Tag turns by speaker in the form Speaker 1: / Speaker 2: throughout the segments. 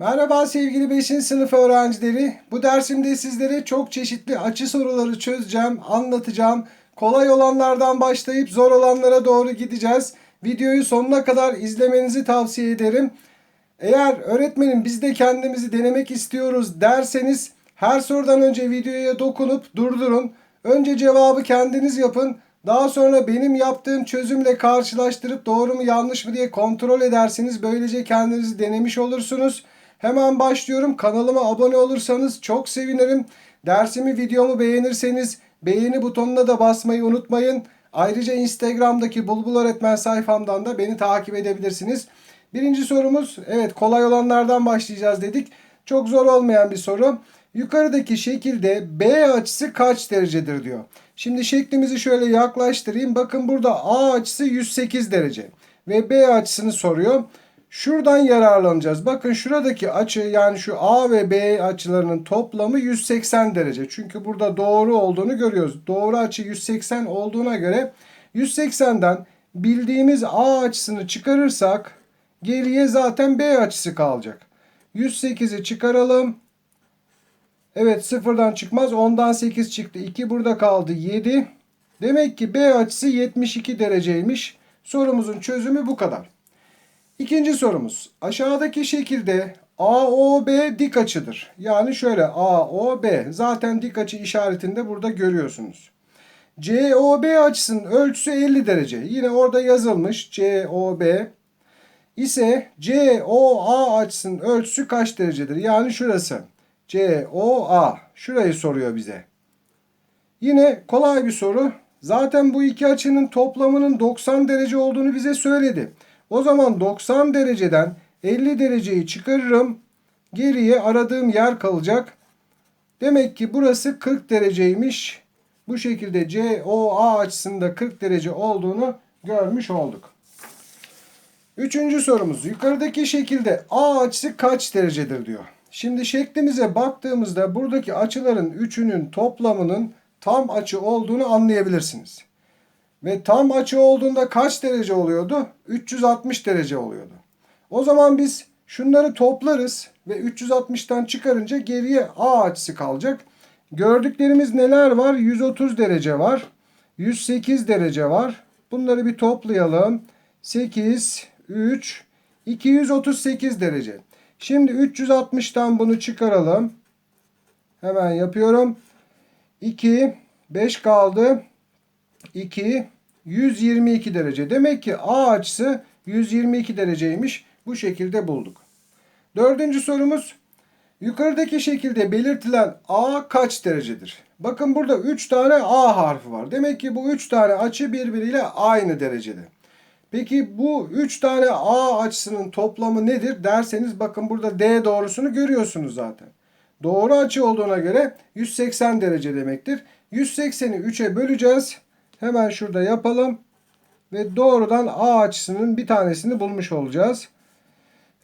Speaker 1: Merhaba sevgili 5. sınıf öğrencileri. Bu dersimde sizlere çok çeşitli açı soruları çözeceğim, anlatacağım. Kolay olanlardan başlayıp zor olanlara doğru gideceğiz. Videoyu sonuna kadar izlemenizi tavsiye ederim. Eğer öğretmenim biz de kendimizi denemek istiyoruz derseniz her sorudan önce videoya dokunup durdurun. Önce cevabı kendiniz yapın. Daha sonra benim yaptığım çözümle karşılaştırıp doğru mu yanlış mı diye kontrol edersiniz. Böylece kendinizi denemiş olursunuz. Hemen başlıyorum. Kanalıma abone olursanız çok sevinirim. Dersimi, videomu beğenirseniz beğeni butonuna da basmayı unutmayın. Ayrıca Instagram'daki Bulbul Öğretmen sayfamdan da beni takip edebilirsiniz. Birinci sorumuz, evet kolay olanlardan başlayacağız dedik. Çok zor olmayan bir soru. Yukarıdaki şekilde B açısı kaç derecedir diyor. Şimdi şeklimizi şöyle yaklaştırayım. Bakın burada A açısı 108 derece ve B açısını soruyor. Şuradan yararlanacağız. Bakın şuradaki açı yani şu A ve B açılarının toplamı 180 derece. Çünkü burada doğru olduğunu görüyoruz. Doğru açı 180 olduğuna göre 180'den bildiğimiz A açısını çıkarırsak geriye zaten B açısı kalacak. 108'i çıkaralım. Evet sıfırdan çıkmaz. 10'dan 8 çıktı. 2 burada kaldı. 7. Demek ki B açısı 72 dereceymiş. Sorumuzun çözümü bu kadar. İkinci sorumuz. Aşağıdaki şekilde AOB dik açıdır. Yani şöyle AOB. Zaten dik açı işaretini de burada görüyorsunuz. COB açısının ölçüsü 50 derece. Yine orada yazılmış COB ise COA açısının ölçüsü kaç derecedir? Yani şurası. COA. Şurayı soruyor bize. Yine kolay bir soru. Zaten bu iki açının toplamının 90 derece olduğunu bize söyledi. O zaman 90 dereceden 50 dereceyi çıkarırım. Geriye aradığım yer kalacak. Demek ki burası 40 dereceymiş. Bu şekilde COA açısında 40 derece olduğunu görmüş olduk. Üçüncü sorumuz. Yukarıdaki şekilde A açısı kaç derecedir diyor. Şimdi şeklimize baktığımızda buradaki açıların üçünün toplamının tam açı olduğunu anlayabilirsiniz. Ve tam açı olduğunda kaç derece oluyordu? 360 derece oluyordu. O zaman biz şunları toplarız ve 360'tan çıkarınca geriye A açısı kalacak. Gördüklerimiz neler var? 130 derece var. 108 derece var. Bunları bir toplayalım. 8, 3, 238 derece. Şimdi 360'tan bunu çıkaralım. Hemen yapıyorum. 2, 5 kaldı. 2, 122 derece. Demek ki A açısı 122 dereceymiş. Bu şekilde bulduk. Dördüncü sorumuz. Yukarıdaki şekilde belirtilen A kaç derecedir? Bakın burada 3 tane A harfi var. Demek ki bu 3 tane açı birbiriyle aynı derecede. Peki bu 3 tane A açısının toplamı nedir derseniz bakın burada D doğrusunu görüyorsunuz zaten. Doğru açı olduğuna göre 180 derece demektir. 180'i 3'e böleceğiz. Hemen şurada yapalım. Ve doğrudan A açısının bir tanesini bulmuş olacağız.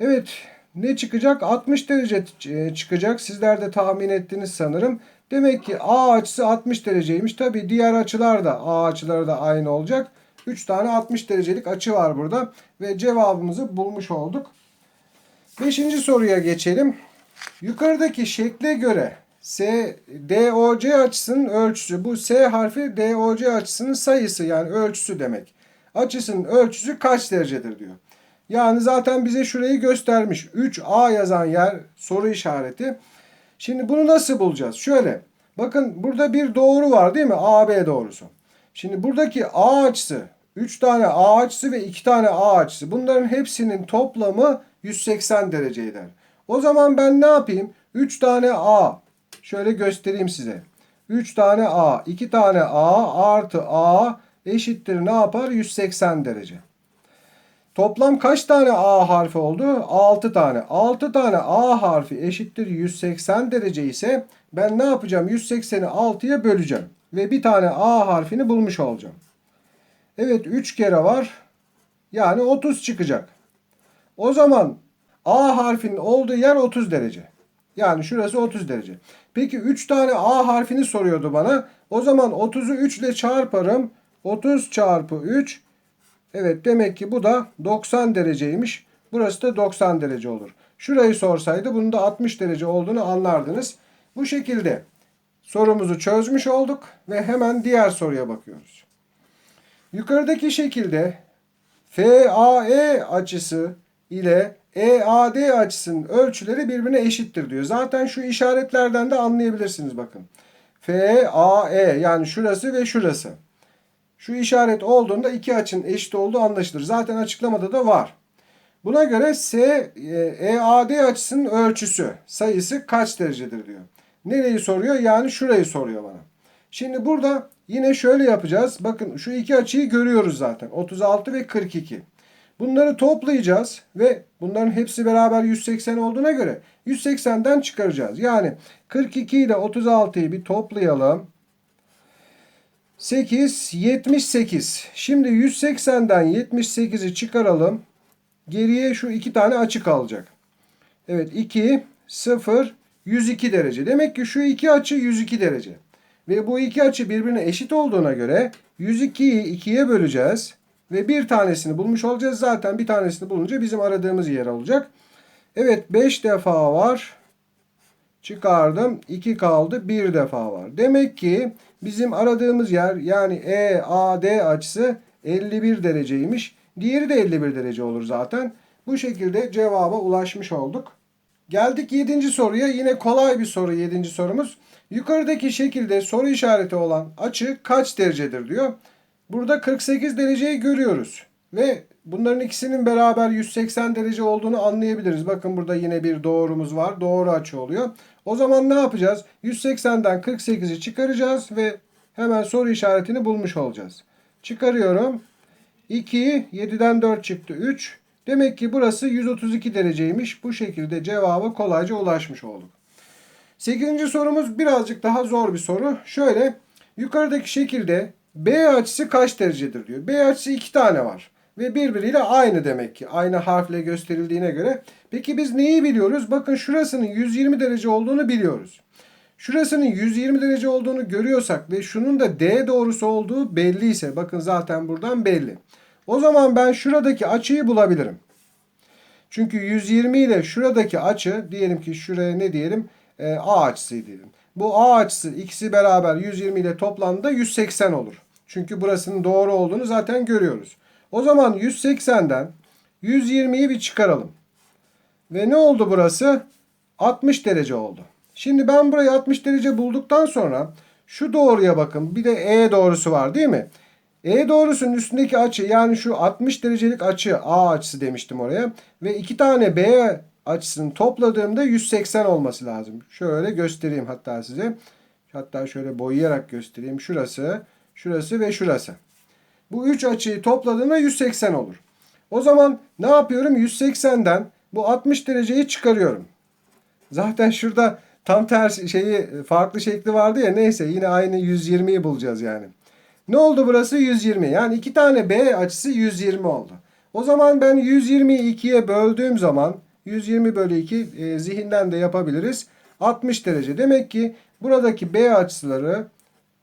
Speaker 1: Evet ne çıkacak? 60 derece e, çıkacak. Sizler de tahmin ettiniz sanırım. Demek ki A açısı 60 dereceymiş. Tabi diğer açılar da A açıları da aynı olacak. 3 tane 60 derecelik açı var burada. Ve cevabımızı bulmuş olduk. Beşinci soruya geçelim. Yukarıdaki şekle göre S, DOC açısının ölçüsü. Bu S harfi DOC açısının sayısı yani ölçüsü demek. Açısının ölçüsü kaç derecedir diyor. Yani zaten bize şurayı göstermiş. 3A yazan yer soru işareti. Şimdi bunu nasıl bulacağız? Şöyle. Bakın burada bir doğru var değil mi? AB doğrusu. Şimdi buradaki A açısı 3 tane A açısı ve 2 tane A açısı. Bunların hepsinin toplamı 180 derece eder. O zaman ben ne yapayım? 3 tane A. Şöyle göstereyim size. 3 tane A, 2 tane A artı A eşittir ne yapar? 180 derece. Toplam kaç tane A harfi oldu? 6 tane. 6 tane A harfi eşittir 180 derece ise ben ne yapacağım? 180'i 6'ya böleceğim. Ve bir tane A harfini bulmuş olacağım. Evet 3 kere var. Yani 30 çıkacak. O zaman A harfinin olduğu yer 30 derece. Yani şurası 30 derece. Peki 3 tane A harfini soruyordu bana. O zaman 30'u 3 ile çarparım. 30 çarpı 3 Evet demek ki bu da 90 dereceymiş. Burası da 90 derece olur. Şurayı sorsaydı bunun da 60 derece olduğunu anlardınız. Bu şekilde sorumuzu çözmüş olduk ve hemen diğer soruya bakıyoruz. Yukarıdaki şekilde FAE açısı ile EAD açısının ölçüleri birbirine eşittir diyor. Zaten şu işaretlerden de anlayabilirsiniz bakın. FAE yani şurası ve şurası. Şu işaret olduğunda iki açının eşit olduğu anlaşılır. Zaten açıklamada da var. Buna göre S EAD açısının ölçüsü sayısı kaç derecedir diyor. Nereyi soruyor? Yani şurayı soruyor bana. Şimdi burada yine şöyle yapacağız. Bakın şu iki açıyı görüyoruz zaten. 36 ve 42. Bunları toplayacağız ve bunların hepsi beraber 180 olduğuna göre 180'den çıkaracağız. Yani 42 ile 36'yı bir toplayalım. 8, 78. Şimdi 180'den 78'i çıkaralım. Geriye şu iki tane açı kalacak. Evet 2, 0, 102 derece. Demek ki şu iki açı 102 derece. Ve bu iki açı birbirine eşit olduğuna göre 102'yi 2'ye böleceğiz. Ve bir tanesini bulmuş olacağız. Zaten bir tanesini bulunca bizim aradığımız yer olacak. Evet 5 defa var. Çıkardım. 2 kaldı. 1 defa var. Demek ki bizim aradığımız yer yani EAD açısı 51 dereceymiş. Diğeri de 51 derece olur zaten. Bu şekilde cevaba ulaşmış olduk. Geldik 7. soruya. Yine kolay bir soru 7. sorumuz. Yukarıdaki şekilde soru işareti olan açı kaç derecedir diyor. Burada 48 dereceyi görüyoruz. Ve bunların ikisinin beraber 180 derece olduğunu anlayabiliriz. Bakın burada yine bir doğrumuz var. Doğru açı oluyor. O zaman ne yapacağız? 180'den 48'i çıkaracağız ve hemen soru işaretini bulmuş olacağız. Çıkarıyorum. 2, 7'den 4 çıktı 3. Demek ki burası 132 dereceymiş. Bu şekilde cevaba kolayca ulaşmış olduk. 8. sorumuz birazcık daha zor bir soru. Şöyle yukarıdaki şekilde B açısı kaç derecedir diyor. B açısı iki tane var. Ve birbiriyle aynı demek ki. Aynı harfle gösterildiğine göre. Peki biz neyi biliyoruz? Bakın şurasının 120 derece olduğunu biliyoruz. Şurasının 120 derece olduğunu görüyorsak ve şunun da D doğrusu olduğu belliyse bakın zaten buradan belli. O zaman ben şuradaki açıyı bulabilirim. Çünkü 120 ile şuradaki açı diyelim ki şuraya ne diyelim? E, A açısı diyelim. Bu A açısı ikisi beraber 120 ile toplamda 180 olur. Çünkü burasının doğru olduğunu zaten görüyoruz. O zaman 180'den 120'yi bir çıkaralım. Ve ne oldu burası? 60 derece oldu. Şimdi ben burayı 60 derece bulduktan sonra şu doğruya bakın. Bir de E doğrusu var değil mi? E doğrusunun üstündeki açı yani şu 60 derecelik açı A açısı demiştim oraya. Ve iki tane B açısını topladığımda 180 olması lazım. Şöyle göstereyim hatta size. Hatta şöyle boyayarak göstereyim. Şurası, şurası ve şurası. Bu üç açıyı topladığımda 180 olur. O zaman ne yapıyorum? 180'den bu 60 dereceyi çıkarıyorum. Zaten şurada tam tersi şeyi farklı şekli vardı ya neyse yine aynı 120'yi bulacağız yani. Ne oldu burası? 120. Yani iki tane B açısı 120 oldu. O zaman ben 120'yi 2'ye böldüğüm zaman 120 bölü 2 e, zihinden de yapabiliriz. 60 derece. Demek ki buradaki B açıları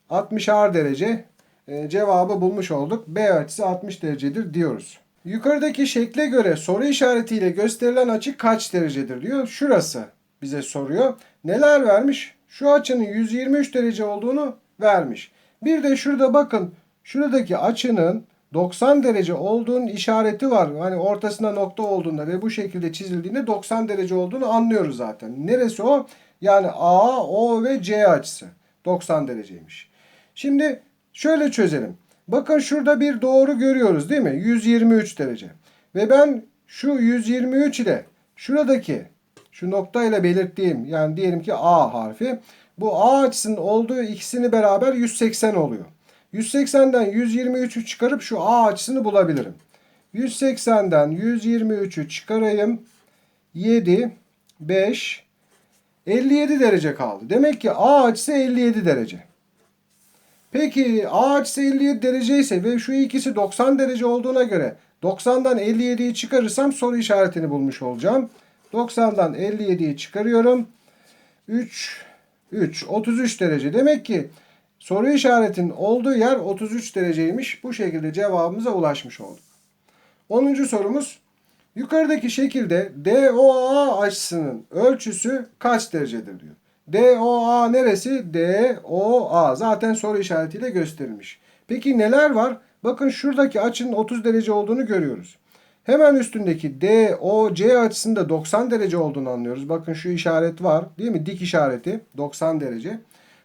Speaker 1: 60'ar derece e, cevabı bulmuş olduk. B açısı 60 derecedir diyoruz. Yukarıdaki şekle göre soru işaretiyle gösterilen açı kaç derecedir diyor. Şurası bize soruyor. Neler vermiş? Şu açının 123 derece olduğunu vermiş. Bir de şurada bakın şuradaki açının 90 derece olduğunun işareti var. Hani ortasında nokta olduğunda ve bu şekilde çizildiğinde 90 derece olduğunu anlıyoruz zaten. Neresi o? Yani A, O ve C açısı 90 dereceymiş. Şimdi şöyle çözelim. Bakın şurada bir doğru görüyoruz değil mi? 123 derece. Ve ben şu 123 ile şuradaki şu nokta ile belirttiğim yani diyelim ki A harfi bu A açısının olduğu ikisini beraber 180 oluyor. 180'den 123'ü çıkarıp şu A açısını bulabilirim. 180'den 123'ü çıkarayım. 7, 5, 57 derece kaldı. Demek ki A açısı 57 derece. Peki A açısı 57 derece ise ve şu ikisi 90 derece olduğuna göre 90'dan 57'yi çıkarırsam soru işaretini bulmuş olacağım. 90'dan 57'yi çıkarıyorum. 3, 3, 33 derece. Demek ki soru işaretinin olduğu yer 33 dereceymiş. Bu şekilde cevabımıza ulaşmış olduk. 10. sorumuz. Yukarıdaki şekilde DOA açısının ölçüsü kaç derecedir diyor. DOA neresi? DOA. Zaten soru işaretiyle gösterilmiş. Peki neler var? Bakın şuradaki açının 30 derece olduğunu görüyoruz. Hemen üstündeki DOC açısında 90 derece olduğunu anlıyoruz. Bakın şu işaret var değil mi? Dik işareti 90 derece.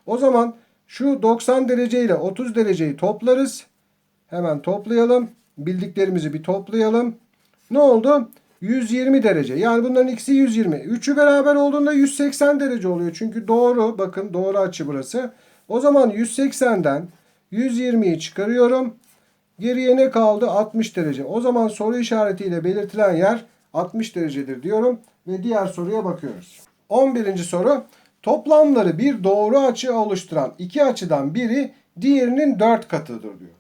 Speaker 1: O zaman şu 90 derece ile 30 dereceyi toplarız. Hemen toplayalım. Bildiklerimizi bir toplayalım. Ne oldu? 120 derece. Yani bunların ikisi 120. Üçü beraber olduğunda 180 derece oluyor. Çünkü doğru. Bakın doğru açı burası. O zaman 180'den 120'yi çıkarıyorum. Geriye ne kaldı? 60 derece. O zaman soru işaretiyle belirtilen yer 60 derecedir diyorum. Ve diğer soruya bakıyoruz. 11. soru. Toplamları bir doğru açı oluşturan iki açıdan biri diğerinin 4 katıdır diyor.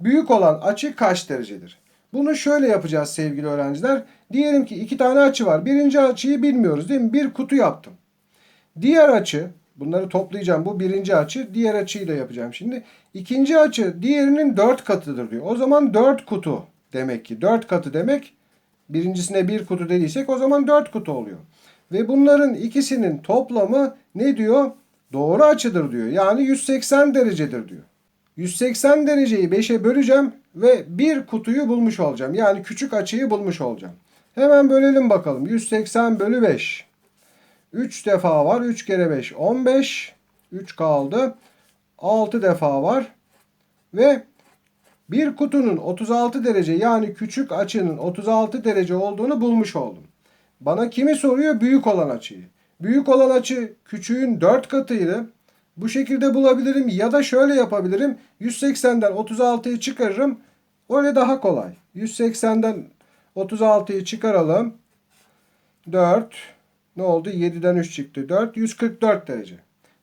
Speaker 1: Büyük olan açı kaç derecedir? Bunu şöyle yapacağız sevgili öğrenciler. Diyelim ki iki tane açı var. Birinci açıyı bilmiyoruz değil mi? Bir kutu yaptım. Diğer açı, bunları toplayacağım. Bu birinci açı, diğer açıyı da yapacağım şimdi. İkinci açı diğerinin dört katıdır diyor. O zaman dört kutu demek ki. Dört katı demek birincisine bir kutu dediysek o zaman dört kutu oluyor. Ve bunların ikisinin toplamı ne diyor? Doğru açıdır diyor. Yani 180 derecedir diyor. 180 dereceyi 5'e böleceğim ve bir kutuyu bulmuş olacağım. Yani küçük açıyı bulmuş olacağım. Hemen bölelim bakalım. 180 bölü 5. 3 defa var. 3 kere 5 15. 3 kaldı. 6 defa var. Ve bir kutunun 36 derece yani küçük açının 36 derece olduğunu bulmuş oldum. Bana kimi soruyor? Büyük olan açıyı. Büyük olan açı küçüğün 4 katıydı. Bu şekilde bulabilirim ya da şöyle yapabilirim. 180'den 36'yı çıkarırım. Öyle daha kolay. 180'den 36'yı çıkaralım. 4 ne oldu? 7'den 3 çıktı. 4 144 derece.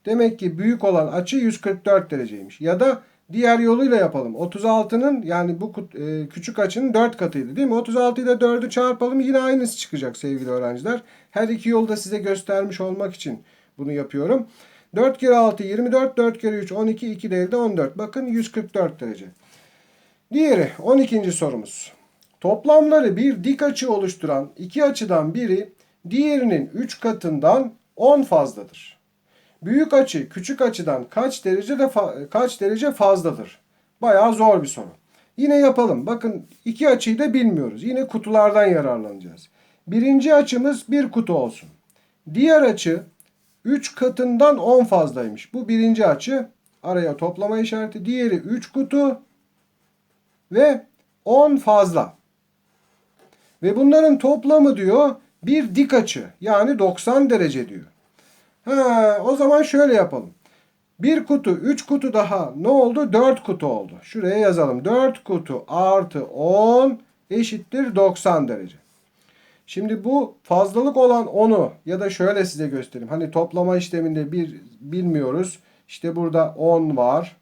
Speaker 1: Demek ki büyük olan açı 144 dereceymiş. Ya da diğer yoluyla yapalım. 36'nın yani bu e, küçük açının 4 katıydı değil mi? 36 ile 4'ü çarpalım yine aynısı çıkacak sevgili öğrenciler. Her iki yolu da size göstermiş olmak için bunu yapıyorum. 4 kere 6 24, 4 kere 3 12, 2 de elde 14. Bakın 144 derece. Diğeri 12. sorumuz. Toplamları bir dik açı oluşturan iki açıdan biri diğerinin 3 katından 10 fazladır. Büyük açı küçük açıdan kaç derece de kaç derece fazladır? Bayağı zor bir soru. Yine yapalım. Bakın iki açıyı da bilmiyoruz. Yine kutulardan yararlanacağız. Birinci açımız bir kutu olsun. Diğer açı 3 katından 10 fazlaymış. Bu birinci açı. Araya toplama işareti. Diğeri 3 kutu ve 10 fazla. Ve bunların toplamı diyor bir dik açı. Yani 90 derece diyor. Ha, o zaman şöyle yapalım. Bir kutu, 3 kutu daha ne oldu? 4 kutu oldu. Şuraya yazalım. 4 kutu artı 10 eşittir 90 derece. Şimdi bu fazlalık olan 10'u ya da şöyle size göstereyim. Hani toplama işleminde bir bilmiyoruz. İşte burada 10 var.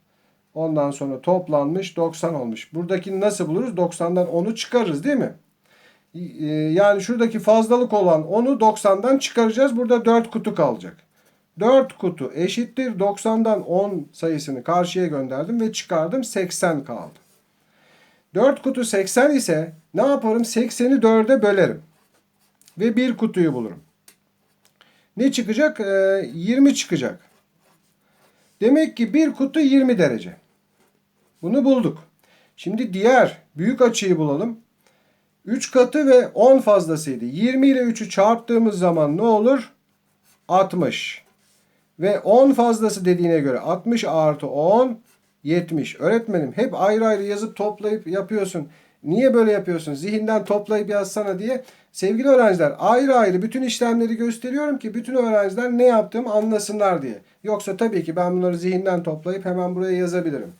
Speaker 1: Ondan sonra toplanmış 90 olmuş. Buradakini nasıl buluruz? 90'dan 10'u çıkarırız değil mi? Ee, yani şuradaki fazlalık olan 10'u 90'dan çıkaracağız. Burada 4 kutu kalacak. 4 kutu eşittir 90'dan 10 sayısını karşıya gönderdim ve çıkardım 80 kaldı. 4 kutu 80 ise ne yaparım? 80'i 4'e bölerim ve bir kutuyu bulurum. Ne çıkacak? Ee, 20 çıkacak. Demek ki bir kutu 20 derece. Bunu bulduk. Şimdi diğer büyük açıyı bulalım. 3 katı ve 10 fazlasıydı. 20 ile 3'ü çarptığımız zaman ne olur? 60. Ve 10 fazlası dediğine göre 60 artı 10 70. Öğretmenim hep ayrı ayrı yazıp toplayıp yapıyorsun. Niye böyle yapıyorsun? Zihinden toplayıp yazsana diye. Sevgili öğrenciler ayrı ayrı bütün işlemleri gösteriyorum ki bütün öğrenciler ne yaptığımı anlasınlar diye. Yoksa tabii ki ben bunları zihinden toplayıp hemen buraya yazabilirim.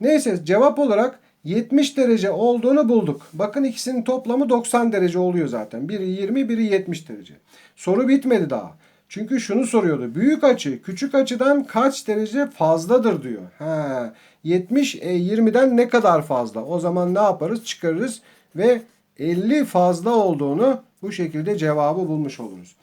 Speaker 1: Neyse cevap olarak 70 derece olduğunu bulduk. Bakın ikisinin toplamı 90 derece oluyor zaten. Biri 20, biri 70 derece. Soru bitmedi daha. Çünkü şunu soruyordu. Büyük açı küçük açıdan kaç derece fazladır diyor. Ha, 70 e, 20'den ne kadar fazla? O zaman ne yaparız? Çıkarırız ve 50 fazla olduğunu bu şekilde cevabı bulmuş oluruz.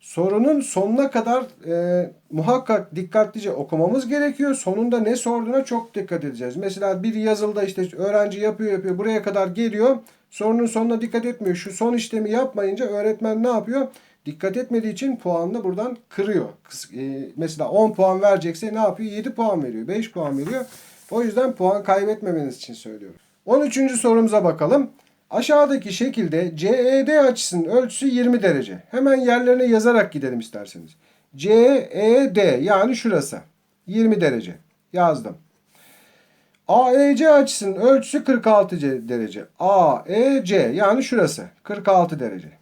Speaker 1: Sorunun sonuna kadar e, muhakkak dikkatlice okumamız gerekiyor. Sonunda ne sorduğuna çok dikkat edeceğiz. Mesela bir yazılda işte öğrenci yapıyor yapıyor buraya kadar geliyor. sorunun sonuna dikkat etmiyor. Şu son işlemi yapmayınca öğretmen ne yapıyor? Dikkat etmediği için puanını buradan kırıyor. E, mesela 10 puan verecekse ne yapıyor? 7 puan veriyor, 5 puan veriyor. O yüzden puan kaybetmemeniz için söylüyorum. 13. sorumuza bakalım. Aşağıdaki şekilde CED açısının ölçüsü 20 derece. Hemen yerlerine yazarak gidelim isterseniz. CED yani şurası 20 derece. Yazdım. AEC açısının ölçüsü 46 ce- derece. AEC yani şurası 46 derece.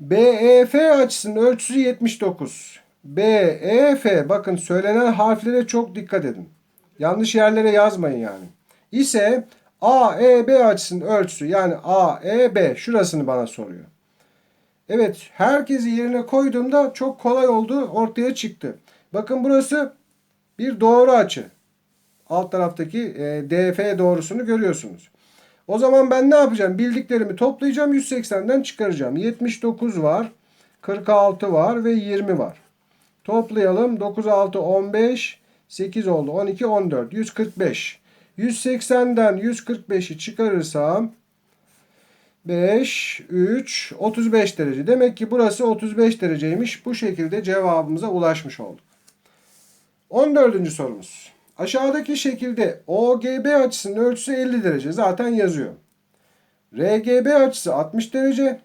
Speaker 1: BEF açısının ölçüsü 79. BEF bakın söylenen harflere çok dikkat edin. Yanlış yerlere yazmayın yani. İse AEB açısının ölçüsü yani AEB şurasını bana soruyor. Evet herkesi yerine koyduğumda çok kolay olduğu ortaya çıktı. Bakın burası bir doğru açı. Alt taraftaki e, DF doğrusunu görüyorsunuz. O zaman ben ne yapacağım? Bildiklerimi toplayacağım. 180'den çıkaracağım. 79 var. 46 var ve 20 var. Toplayalım. 9, 6, 15, 8 oldu. 12, 14. 145. 180'den 145'i çıkarırsam 5, 3, 35 derece. Demek ki burası 35 dereceymiş. Bu şekilde cevabımıza ulaşmış olduk. 14. sorumuz. Aşağıdaki şekilde OGB açısının ölçüsü 50 derece. Zaten yazıyor. RGB açısı 60 derece.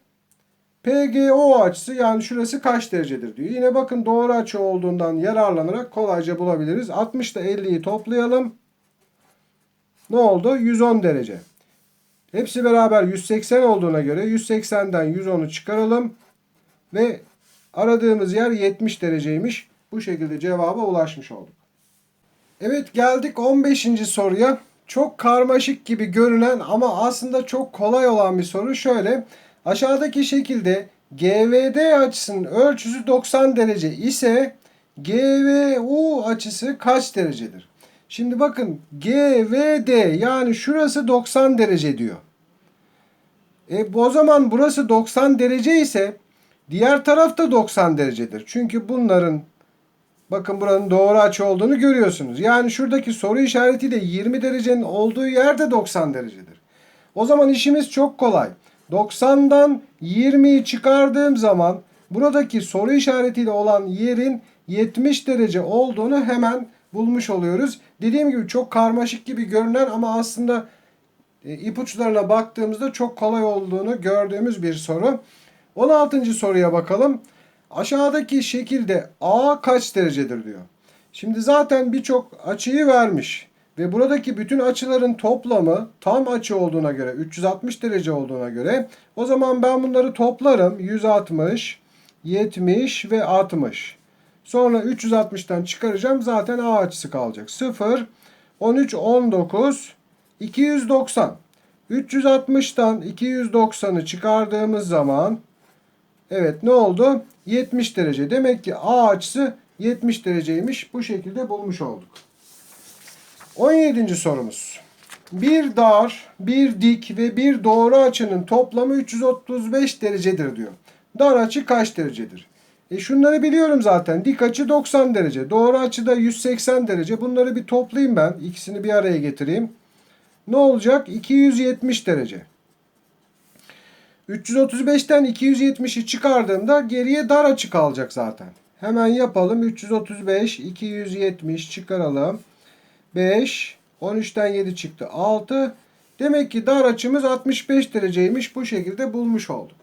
Speaker 1: PGO açısı yani şurası kaç derecedir diyor. Yine bakın doğru açı olduğundan yararlanarak kolayca bulabiliriz. 60 ile 50'yi toplayalım. Ne oldu? 110 derece. Hepsi beraber 180 olduğuna göre 180'den 110'u çıkaralım. Ve aradığımız yer 70 dereceymiş. Bu şekilde cevaba ulaşmış olduk. Evet geldik 15. soruya. Çok karmaşık gibi görünen ama aslında çok kolay olan bir soru. Şöyle aşağıdaki şekilde GVD açısının ölçüsü 90 derece ise GVU açısı kaç derecedir? Şimdi bakın GVD yani şurası 90 derece diyor. E o zaman burası 90 derece ise diğer taraf da 90 derecedir. Çünkü bunların bakın buranın doğru açı olduğunu görüyorsunuz. Yani şuradaki soru işaretiyle 20 derecenin olduğu yer de 90 derecedir. O zaman işimiz çok kolay. 90'dan 20'yi çıkardığım zaman buradaki soru işaretiyle olan yerin 70 derece olduğunu hemen bulmuş oluyoruz. Dediğim gibi çok karmaşık gibi görünen ama aslında e, ipuçlarına baktığımızda çok kolay olduğunu gördüğümüz bir soru. 16. soruya bakalım. Aşağıdaki şekilde A kaç derecedir diyor. Şimdi zaten birçok açıyı vermiş. Ve buradaki bütün açıların toplamı tam açı olduğuna göre 360 derece olduğuna göre o zaman ben bunları toplarım. 160, 70 ve 60. Sonra 360'tan çıkaracağım. Zaten A açısı kalacak. 0, 13, 19, 290. 360'tan 290'ı çıkardığımız zaman evet ne oldu? 70 derece. Demek ki A açısı 70 dereceymiş. Bu şekilde bulmuş olduk. 17. sorumuz. Bir dar, bir dik ve bir doğru açının toplamı 335 derecedir diyor. Dar açı kaç derecedir? E şunları biliyorum zaten. Dik açı 90 derece. Doğru açı da 180 derece. Bunları bir toplayayım ben. İkisini bir araya getireyim. Ne olacak? 270 derece. 335'ten 270'i çıkardığımda geriye dar açı kalacak zaten. Hemen yapalım. 335, 270 çıkaralım. 5, 13'ten 7 çıktı. 6. Demek ki dar açımız 65 dereceymiş. Bu şekilde bulmuş olduk.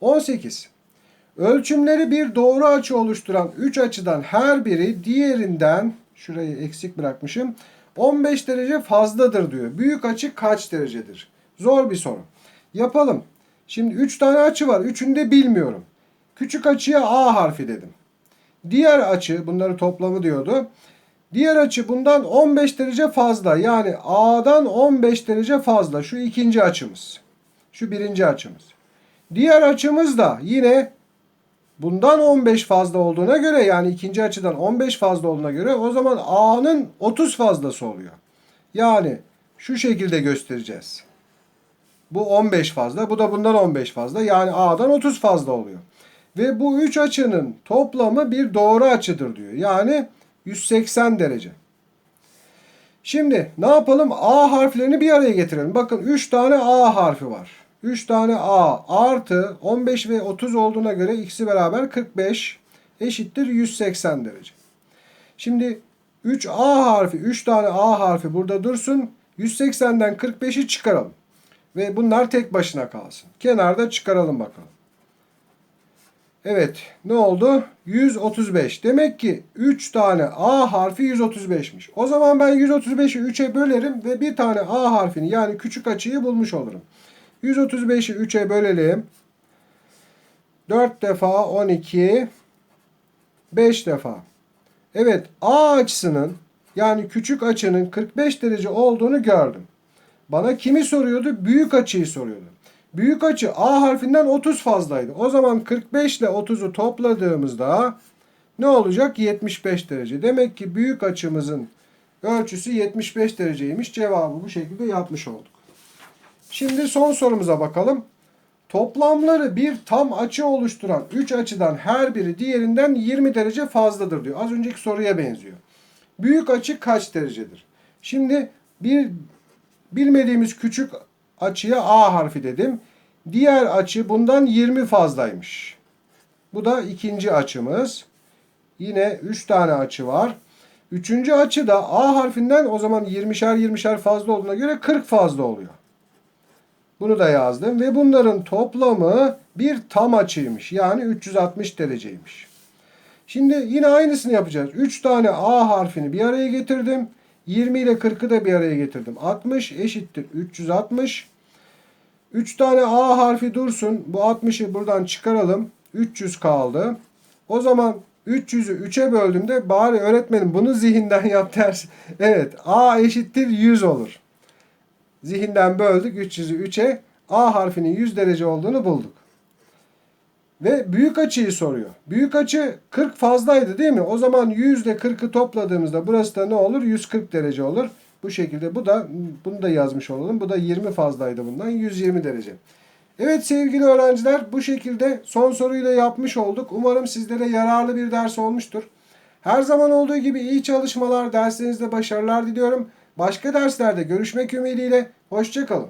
Speaker 1: 18. Ölçümleri bir doğru açı oluşturan 3 açıdan her biri diğerinden şurayı eksik bırakmışım. 15 derece fazladır diyor. Büyük açı kaç derecedir? Zor bir soru. Yapalım. Şimdi 3 tane açı var. Üçünü de bilmiyorum. Küçük açıya A harfi dedim. Diğer açı bunları toplamı diyordu. Diğer açı bundan 15 derece fazla. Yani A'dan 15 derece fazla. Şu ikinci açımız. Şu birinci açımız. Diğer açımız da yine bundan 15 fazla olduğuna göre yani ikinci açıdan 15 fazla olduğuna göre o zaman A'nın 30 fazlası oluyor. Yani şu şekilde göstereceğiz. Bu 15 fazla. Bu da bundan 15 fazla. Yani A'dan 30 fazla oluyor. Ve bu üç açının toplamı bir doğru açıdır diyor. Yani 180 derece. Şimdi ne yapalım? A harflerini bir araya getirelim. Bakın 3 tane A harfi var. 3 tane A artı 15 ve 30 olduğuna göre ikisi beraber 45 eşittir 180 derece. Şimdi 3A harfi, 3 tane A harfi burada dursun. 180'den 45'i çıkaralım. Ve bunlar tek başına kalsın. Kenarda çıkaralım bakalım. Evet ne oldu? 135. Demek ki 3 tane A harfi 135'miş. O zaman ben 135'i 3'e bölerim ve bir tane A harfini yani küçük açıyı bulmuş olurum. 135'i 3'e bölelim. 4 defa 12 5 defa. Evet A açısının yani küçük açının 45 derece olduğunu gördüm. Bana kimi soruyordu? Büyük açıyı soruyordu. Büyük açı A harfinden 30 fazlaydı. O zaman 45 ile 30'u topladığımızda ne olacak? 75 derece. Demek ki büyük açımızın ölçüsü 75 dereceymiş. Cevabı bu şekilde yapmış olduk. Şimdi son sorumuza bakalım. Toplamları bir tam açı oluşturan 3 açıdan her biri diğerinden 20 derece fazladır diyor. Az önceki soruya benziyor. Büyük açı kaç derecedir? Şimdi bir bilmediğimiz küçük açıya A harfi dedim. Diğer açı bundan 20 fazlaymış. Bu da ikinci açımız. Yine 3 tane açı var. Üçüncü açı da A harfinden o zaman 20'şer 20'şer fazla olduğuna göre 40 fazla oluyor. Bunu da yazdım ve bunların toplamı bir tam açıymış. Yani 360 dereceymiş. Şimdi yine aynısını yapacağız. 3 tane A harfini bir araya getirdim. 20 ile 40'ı da bir araya getirdim. 60 eşittir 360. 3 tane A harfi dursun. Bu 60'ı buradan çıkaralım. 300 kaldı. O zaman 300'ü 3'e böldüğümde bari öğretmenim bunu zihinden yap ders. Evet A eşittir 100 olur. Zihinden böldük 300'ü 3'e. A harfinin 100 derece olduğunu bulduk. Ve büyük açıyı soruyor. Büyük açı 40 fazlaydı değil mi? O zaman 100 ile 40'ı topladığımızda burası da ne olur? 140 derece olur. Bu şekilde bu da bunu da yazmış olalım. Bu da 20 fazlaydı bundan. 120 derece. Evet sevgili öğrenciler bu şekilde son soruyu da yapmış olduk. Umarım sizlere yararlı bir ders olmuştur. Her zaman olduğu gibi iyi çalışmalar, derslerinizde başarılar diliyorum. Başka derslerde görüşmek ümidiyle. Hoşçakalın.